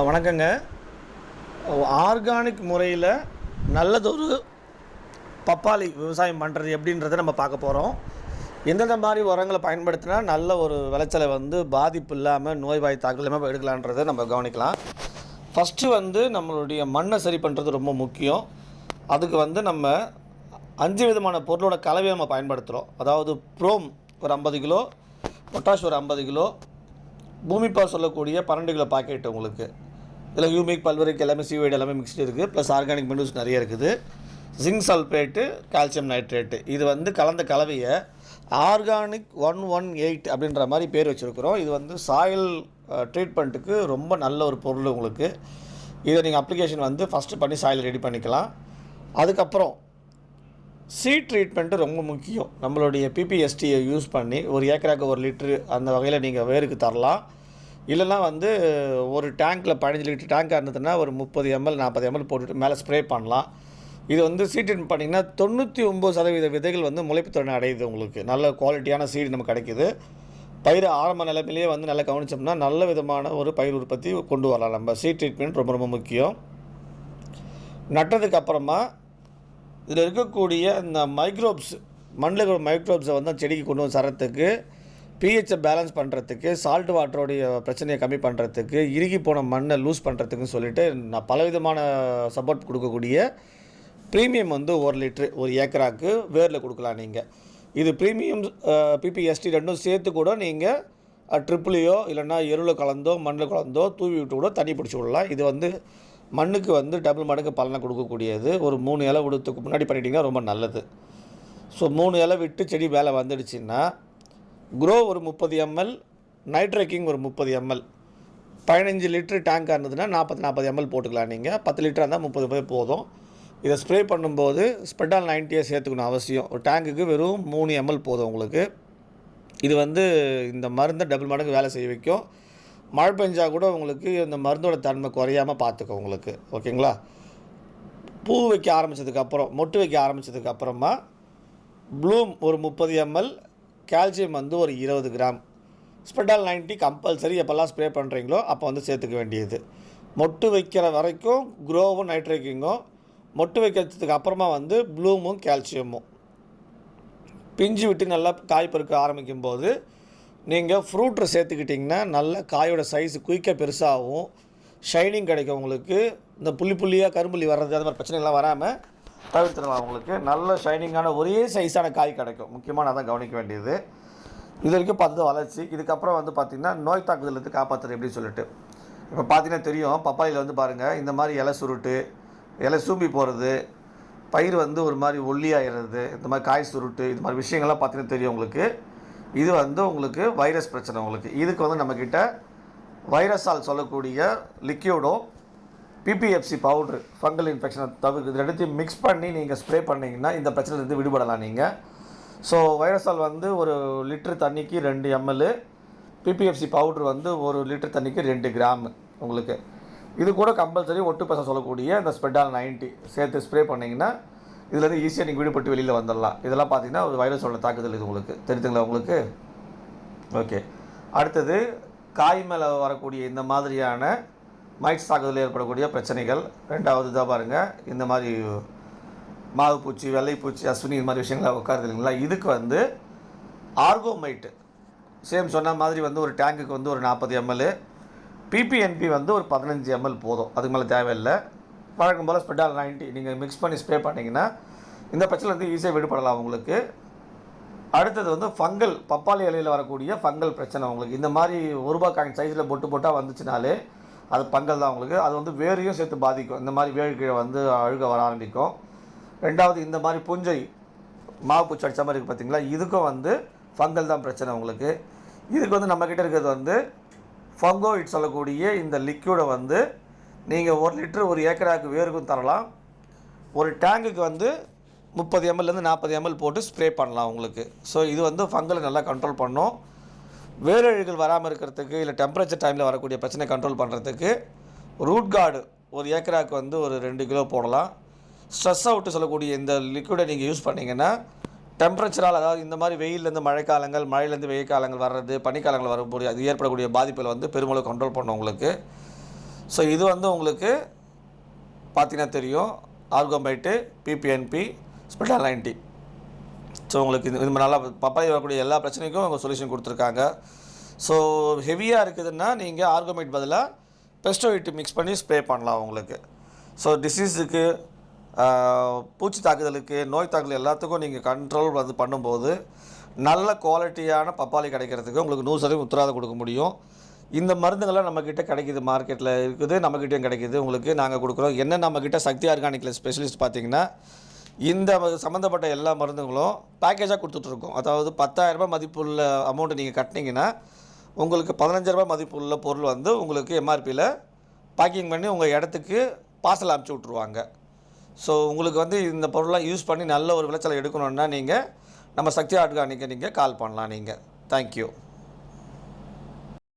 வணக்கங்க. ஆர்கானிக் முறையில் நல்லதொரு பப்பாளி விவசாயம் பண்ணுறது எப்படின்றத நம்ம பார்க்க போகிறோம் எந்தெந்த மாதிரி உரங்களை பயன்படுத்தினா நல்ல ஒரு விளைச்சலை வந்து பாதிப்பு இல்லாமல் நோய் வாய் தாக்கல் இல்லாமல் எடுக்கலான்றதை நம்ம கவனிக்கலாம். ஃபஸ்ட்டு வந்து நம்மளுடைய மண்ணை சரி பண்ணுறது ரொம்ப முக்கியம். அதுக்கு வந்து நம்ம அஞ்சு விதமான பொருளோட கலவையை நம்ம பயன்படுத்துகிறோம் அதாவது ப்ரோம் ஒரு ஐம்பது கிலோ பொட்டாஷ் ஒரு ஐம்பது கிலோ பூமிப்பா சொல்லக்கூடிய பன்னெண்டு கிலோ பாக்கெட் உங்களுக்கு. இதில் யூமிக் பல்வரிக் எல்லாமே சீவைடு எல்லாமே மிக்ஸ்டு இருக்குது ப்ளஸ் ஆர்கானிக் மினரல்ஸ் நிறைய இருக்குது. ஜிங்க் சல்ஃபேட்டு கால்சியம் நைட்ரேட்டு இது வந்து கலந்த கலவையை ஆர்கானிக் ஒன் ஒன் எயிட் அப்படின்ற மாதிரி பேர் வச்சுருக்குறோம். இது வந்து சாயில் ட்ரீட்மெண்ட்டுக்கு ரொம்ப நல்ல ஒரு பொருள் உங்களுக்கு. இதை நீங்கள் அப்ளிகேஷன் வந்து ஃபஸ்ட்டு பண்ணி சாயில் ரெடி பண்ணிக்கலாம். அதுக்கப்புறம் சீட் ட்ரீட்மெண்ட்டு ரொம்ப முக்கியம். நம்மளுடைய பிபிஎஸ்டியை யூஸ் பண்ணி ஒரு ஏக்கராக்கு ஒரு லிட்ரு அந்த வகையில் நீங்கள் வேருக்கு தரலாம். இல்லைன்னா வந்து ஒரு டேங்க்கில் பதினஞ்சு லிட்டர் டேங்காக இருந்ததுன்னா ஒரு முப்பது எம்எல் நாற்பது எம்எல் போட்டுட்டு மேலே ஸ்ப்ரே பண்ணலாம். இது வந்து சீட் ட்ரீட்மெண்ட் பண்ணிங்கன்னா தொண்ணூற்றி ஒம்பது சதவீத விதைகள் வந்து முளைப்பு திறனை அடையுது உங்களுக்கு. நல்ல குவாலிட்டியான சீடு நமக்கு கிடைக்குது. பயிர் ஆரம்ப நிலைமையிலேயே வந்து நல்லா கவனிச்சோம்னா நல்ல விதமான ஒரு பயிர் உற்பத்தி கொண்டு வரலாம். நம்ம சீட் ட்ரீட்மெண்ட் ரொம்ப ரொம்ப முக்கியம். நட்டதுக்கு அப்புறமா இதில் இருக்கக்கூடிய இந்த மைக்ரோப்ஸ் மண்ணில் இருக்கிற மைக்ரோப்ஸை வந்து செடிக்கு கொண்டு வந்து சரத்துக்கு பிஹெச்சை பேலன்ஸ் பண்ணுறதுக்கு சால்ட் வாட்டருடைய பிரச்சனையை கம்மி பண்ணுறதுக்கு இறுகி போன மண்ணை லூஸ் பண்ணுறதுக்குன்னு சொல்லிட்டு நான் பலவிதமான சப்போர்ட் கொடுக்கக்கூடிய ப்ரீமியம் வந்து ஒரு லிட்ரு ஒரு ஏக்கராக்கு வேரில் கொடுக்கலாம் நீங்கள் இது ப்ரீமியம் பிபிஎஸ்டி ரெண்டும் சேர்த்து கூட நீங்கள் ட்ரிப்புலையோ இல்லைன்னா எருவில் கலந்தோ மண்ணில் கலந்தோ தூவி விட்டு கூட தண்ணி பிடிச்சி விடலாம். இது வந்து மண்ணுக்கு வந்து டபுள் மடங்கு பலனை கொடுக்கக்கூடியது. ஒரு மூணு இலை விடுறதுக்கு முன்னாடி பண்ணிட்டீங்கன்னா ரொம்ப நல்லது. ஸோ மூணு இலை விட்டு செடி வேலை வந்துடுச்சுன்னா குரோ ஒரு முப்பது எம்எல் நைட்ரேக்கிங் ஒரு முப்பது எம்எல் பதினஞ்சு லிட்ரு டேங்காக இருந்ததுன்னா நாற்பது நாற்பது எம்எல் போட்டுக்கலாம் நீங்கள் பத்து லிட்டராக இருந்தால் முப்பது பேர் போதும். இதை ஸ்ப்ரே பண்ணும்போது ஸ்பெட்டால் நைன்ட்டியை சேர்த்துக்கணும் அவசியம். ஒரு டேங்குக்கு வெறும் மூணு எம்எல் போதும் உங்களுக்கு. இது வந்து இந்த மருந்தை டபுள் மடங்கு வேலை செய்ய வைக்கும். மழை பெஞ்சால் கூட உங்களுக்கு இந்த மருந்தோட தன்மை குறையாமல் பார்த்துக்கும் உங்களுக்கு. ஓகேங்களா? பூ வைக்க ஆரம்பித்ததுக்கப்புறம் மொட்டு வைக்க ஆரம்பித்ததுக்கப்புறமா ப்ளூம் ஒரு முப்பது எம்எல் கால்சியம் வந்து ஒரு இருபது கிராம். ஸ்பெட்டால் நைன்ட்டி கம்பல்சரி எப்போல்லாம் ஸ்ப்ரே பண்ணுறீங்களோ அப்போ வந்து சேர்த்துக்க வேண்டியது. மொட்டு வைக்கிற வரைக்கும் குரோவும் நைட்ரேக்கிங்கும் மொட்டு வைக்கிறதுக்கு அப்புறமா வந்து ப்ளூமும் கால்சியமும் பிஞ்சு விட்டு நல்லா காய் பருக்க ஆரம்பிக்கும் போது நீங்கள் ஃப்ரூட்டை சேர்த்துக்கிட்டிங்கன்னா நல்ல காயோட சைஸ் குயிக்காக பெருசாகவும் ஷைனிங் கிடைக்கும் உங்களுக்கு. இந்த புள்ளி புள்ளியாக கரும்புள்ளி வர்றது அது மாதிரி பிரச்சனைகள்லாம் வராமல் தவிர்த்துடலாம் உங்களுக்கு. நல்ல ஷைனிங்கான ஒரே சைஸான காய் கிடைக்கும். முக்கியமாக நான் தான் கவனிக்க வேண்டியது. இது வரைக்கும் பார்த்தது வளர்ச்சி. இதுக்கப்புறம் வந்து பார்த்திங்கன்னா நோய் தாக்குதலுக்கு காப்பாற்றுறது எப்படின்னு சொல்லிட்டு. இப்போ பார்த்தீங்கன்னா தெரியும். பப்பாளியில் வந்து பாருங்கள் இந்த மாதிரி இலை சுருட்டு இலை சூம்பி போகிறது பயிர் வந்து ஒரு மாதிரி ஒல்லியாகிறது இந்த மாதிரி காய் சுருட்டு இது மாதிரி விஷயங்கள்லாம் பார்த்தீங்கன்னா தெரியும் உங்களுக்கு. இது வந்து உங்களுக்கு வைரஸ் பிரச்சனை உங்களுக்கு. இதுக்கு வந்து நம்மக்கிட்ட வைரஸால் சொல்லக்கூடிய லிக்யூடோ பிபிஎஃப்சி பவுட்ரு ஃபங்கல் இன்ஃபெக்ஷனை தவிர்க்கு இது ரெண்டுத்தையும் மிக்ஸ் பண்ணி நீங்கள் ஸ்ப்ரே பண்ணிங்கன்னா இந்த பிரச்சனையிலேருந்து விடுபடலாம் நீங்கள் ஸோ வைரஸால் வந்து ஒரு லிட்ரு தண்ணிக்கு ரெண்டு எம்எல் பிபிஎஃப்சி பவுட்ரு வந்து ஒரு லிட்டர் தண்ணிக்கு ரெண்டு கிராம் உங்களுக்கு. இது கூட கம்பல்சரி ஒட்டு பசம் சொல்லக்கூடிய இந்த ஸ்பெட்டால் நைன்ட்டி சேர்த்து ஸ்ப்ரே பண்ணிங்கன்னா இதுலேருந்து ஈஸியாக நீங்கள் விடுபட்டு வெளியில் வந்துடலாம். இதெல்லாம் பார்த்தீங்கன்னா ஒரு வைரஸோட தாக்குதல் இது உங்களுக்கு. தெரிஞ்சுங்களா உங்களுக்கு? ஓகே அடுத்தது காய் மேலே வரக்கூடிய இந்த மாதிரியான மைட்ஸ் தாக்குதலில் ஏற்படக்கூடிய பிரச்சனைகள். ரெண்டாவது இதாக பாருங்கள் இந்த மாதிரி மாவு பூச்சி வெள்ளைப்பூச்சி அஸ்வினி இது மாதிரி விஷயங்கள்லாம் உட்காருது இல்லைங்களா? இதுக்கு வந்து ஆர்கோமைட்டு சேம் சொன்ன மாதிரி வந்து ஒரு டேங்குக்கு வந்து ஒரு நாற்பது எம்எல் பிபிஎன்பி வந்து ஒரு பதினஞ்சு எம்எல் போதும். அதுக்கு மேலே தேவையில்லை. வழக்கம் போல் ஸ்பெட்டால் நைன்ட்டி நீங்கள் மிக்ஸ் பண்ணி ஸ்ப்ரே பண்ணிங்கன்னா இந்த பிரச்சனை வந்து ஈஸியாக விடுபடலாம் உங்களுக்கு. அடுத்தது வந்து ஃபங்கல் பப்பாளி இலையில் வரக்கூடிய ஃபங்கல் பிரச்சனை உங்களுக்கு. இந்த மாதிரி ஒரு ரூபா காயின் சைஸில் பொட்டு போட்டால் வந்துச்சுனாலே அது பங்கல் தான் உங்களுக்கு. அது வந்து வேரையும் சேர்த்து பாதிக்கும். இந்த மாதிரி வேறு கீழே வந்து அழுக வர ஆரம்பிக்கும். ரெண்டாவது இந்த மாதிரி புஞ்சை மாவு பூச்சி அடித்த மாதிரி இருக்குது பார்த்திங்களா இதுக்கும் வந்து ஃபங்கல் தான் பிரச்சனை உங்களுக்கு. இதுக்கு வந்து நம்மக்கிட்ட இருக்கிறது வந்து ஃபங்கோயிட் சொல்லக்கூடிய இந்த லிக்யூடை வந்து நீங்கள் ஒரு லிட்டர் ஒரு ஏக்கராக்கு வேருக்கும் தரலாம். ஒரு டேங்குக்கு வந்து முப்பது எம்எல்லேருந்து நாற்பது எம்எல் போட்டு ஸ்ப்ரே பண்ணலாம் உங்களுக்கு. ஸோ இது வந்து ஃபங்கலை நல்லா கண்ட்ரோல் பண்ணும். வேரழுகள் வராமல் இருக்கிறதுக்கு இல்லை டெம்பரேச்சர் டைமில் வரக்கூடிய பிரச்சனை கண்ட்ரோல் பண்ணுறதுக்கு ரூட் கார்டு ஒரு ஏக்கராக்கு வந்து ஒரு ரெண்டு கிலோ போடலாம். ஸ்ட்ரெஸ் அவுட்டு சொல்லக்கூடிய இந்த லிக்விடை நீங்கள் யூஸ் பண்ணிங்கன்னா டெம்பரேச்சரால் அதாவது இந்த மாதிரி வெயிலேருந்து மழைக்காலங்கள் மழையிலேருந்து வெயில் காலங்கள் வர்றது பனிக்காலங்கள் வரக்கூடிய அது ஏற்படக்கூடிய பாதிப்புகள் வந்து பெருமளவு கண்ட்ரோல் பண்ணும் உங்களுக்கு. ஸோ இது வந்து உங்களுக்கு பார்த்தீங்கன்னா தெரியும். ஆர்கோம்பைட்டு பிபிஎன்பி ஸ்பெட்டாலைன்டி ஸோ உங்களுக்கு இது இது நல்லா பப்பாய் வரக்கூடிய எல்லா பிரச்சனைக்கும் அவங்க சொல்யூஷன் கொடுத்துருக்காங்க. ஸோ ஹெவியாக இருக்குதுன்னா நீங்கள் ஆர்கோமைட் பதிலாக பெஸ்டோயிட் மிக்ஸ் பண்ணி ஸ்ப்ரே பண்ணலாம் உங்களுக்கு. ஸோ டிசீஸுக்கு பூச்சி தாக்குதலுக்கு நோய் தாக்குதல் எல்லாத்துக்கும் நீங்கள் கண்ட்ரோல் வந்து பண்ணும்போது நல்ல குவாலிட்டியான பப்பாளி கிடைக்கிறதுக்கு உங்களுக்கு நூறு சதவீதம் உத்தரவாதம் கொடுக்க முடியும். இந்த மருந்துகள்லாம் நம்மக்கிட்ட கிடைக்குது மார்க்கெட்டில் இருக்குது நம்மக்கிட்டேயும் கிடைக்குது. உங்களுக்கு நாங்கள் கொடுக்குறோம். என்ன நம்மக்கிட்ட சக்தி ஆர்கானிக்கில் ஸ்பெஷலிஸ்ட் பார்த்தீங்கன்னா இந்த சம்மந்தப்பட்ட எல்லா மருந்துகளும் பேக்கேஜாக கொடுத்துட்ருக்கோம். அதாவது 10000 ரூபாய் மதிப்புள்ள அமௌண்ட்டு நீங்கள் கட்டினீங்கன்னா உங்களுக்கு பதினஞ்சாயிரரூபா மதிப்புள்ள பொருள் வந்து உங்களுக்கு எம்ஆர்பியில் பேக்கிங் பண்ணி உங்கள் இடத்துக்கு பார்சல் அனுப்பிச்சி விட்ருவாங்க ஸோ உங்களுக்கு வந்து இந்த பொருளெலாம் யூஸ் பண்ணி நல்ல ஒரு விளைச்சலை எடுக்கணுன்னா நீங்கள் நம்ம சக்தி ஆர்கானிக்கை நீங்கள் கால் பண்ணலாம் நீங்கள் தேங்க்யூ